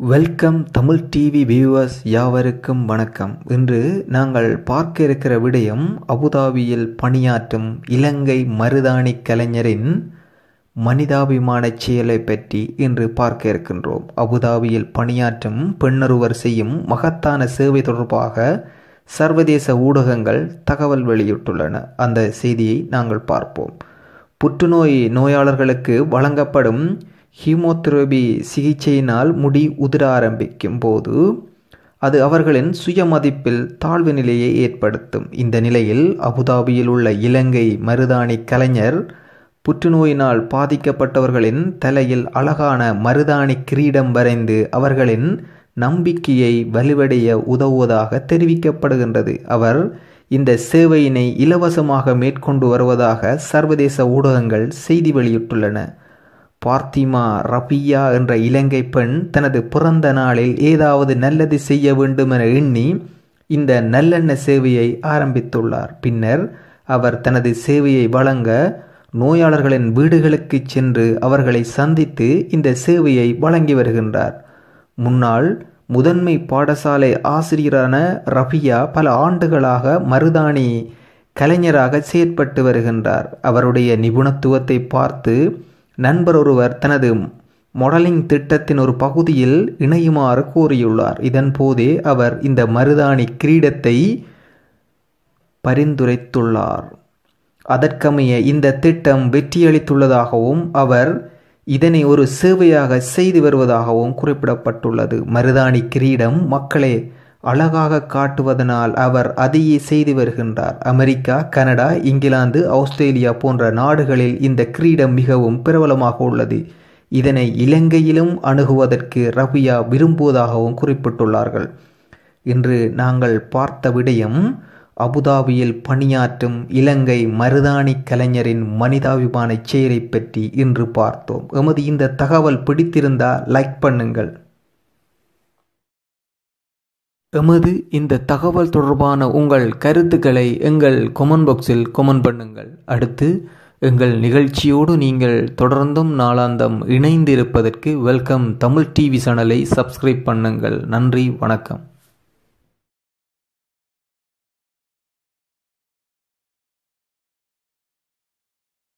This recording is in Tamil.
வெல்கம் தமிழ் டிவி வியூவர்ஸ் யாவருக்கும் வணக்கம். இன்று நாங்கள் பார்க்க இருக்கிற விடயம் அபுதாபியில் பணியாற்றும் இலங்கை மருதாணி கலைஞரின் மனிதாபிமான செயலை பற்றி இன்று பார்க்க இருக்கின்றோம். அபுதாபியில் பணியாற்றும் பெண்ணொருவர் செய்யும் மகத்தான சேவை தொடர்பாக சர்வதேச ஊடகங்கள் தகவல் வெளியிட்டுள்ளன. அந்த செய்தியை நாங்கள் பார்ப்போம். புற்றுநோய் நோயாளர்களுக்கு வழங்கப்படும் ஹீமோதெரபி சிகிச்சையினால் முடி உதிர ஆரம்பிக்கும் போது அது அவர்களின் சுயமதிப்பில் தாழ்வு நிலையை ஏற்படுத்தும். இந்த நிலையில் அபுதாபியில் உள்ள இலங்கை மருதாணி கலைஞர் புற்றுநோயினால் பாதிக்கப்பட்டவர்களின் தலையில் அழகான மருதாணி கிரீடம் வரைந்து அவர்களின் நம்பிக்கையை வலுவடைய உதவுவதாக தெரிவிக்கப்படுகின்றது. அவர் இந்த சேவையினை இலவசமாக மேற்கொண்டு வருவதாக சர்வதேச ஊடகங்கள் செய்தி வெளியிட்டுள்ளன. பார்த்திமா ரபியா என்ற இலங்கை பெண் தனது பிறந்த நாளில் ஏதாவது நல்லது செய்ய வேண்டும் என எண்ணி இந்த நல்லெண்ண சேவையை ஆரம்பித்துள்ளார். பின்னர் அவர் தனது சேவையை வழங்க நோயாளர்களின் வீடுகளுக்கு சென்று அவர்களை சந்தித்து இந்த சேவையை வழங்கி வருகின்றார். முன்னாள் முதன்மை பாடசாலை ஆசிரியரான ரபியா பல ஆண்டுகளாக மருதாணி கலைஞராக செயற்பட்டு வருகின்றார். அவருடைய நிபுணத்துவத்தை பார்த்து நண்பர் ஒருவர் தனது மாடலிங் திட்டத்தின் ஒரு பகுதியில் இணையுமாறு கூறியுள்ளார். இதன் போதே அவர் இந்த மருதாணி கிரீடத்தை பரிந்துரைத்துள்ளார். அதற்கமைய இந்த திட்டம் வெற்றியளித்துள்ளதாகவும் அவர் இதனை ஒரு சேவையாக செய்து வருவதாகவும் குறிப்பிடப்பட்டுள்ளது. மருதாணி கிரீடம் மக்களை அழகாக காட்டுவதனால் அவர் அதையே செய்து வருகின்றார். அமெரிக்கா கனடா இங்கிலாந்து ஆஸ்திரேலியா போன்ற நாடுகளில் இந்த கிரீடம் மிகவும் பிரபலமாக உள்ளது. இதனை இலங்கையிலும் அணுகுவதற்கு ரபியா விரும்புவதாகவும் குறிப்பிட்டுள்ளார்கள். இன்று நாங்கள் பார்த்த விடயம் அபுதாபியில் பணியாற்றும் இலங்கை மருதாணி கலைஞரின் மனிதாபிமான செயலை பற்றி இன்று பார்த்தோம். எமது இந்த தகவல் பிடித்திருந்தால் லைக் பண்ணுங்கள். எமது இந்த தகவல் தொடர்பான உங்கள் கருத்துக்களை எங்கள் கொமெண்ட் பாக்ஸில் கொமெண்ட் பண்ணுங்கள். அடுத்து எங்கள் நிகழ்ச்சியோடு நீங்கள் தொடர்ந்தும் நாளாந்தம் இணைந்து இருப்பதற்கு வெல்கம் தமிழ் டிவி சேனலை சப்ஸ்கிரைப் பண்ணுங்கள். நன்றி வணக்கம்.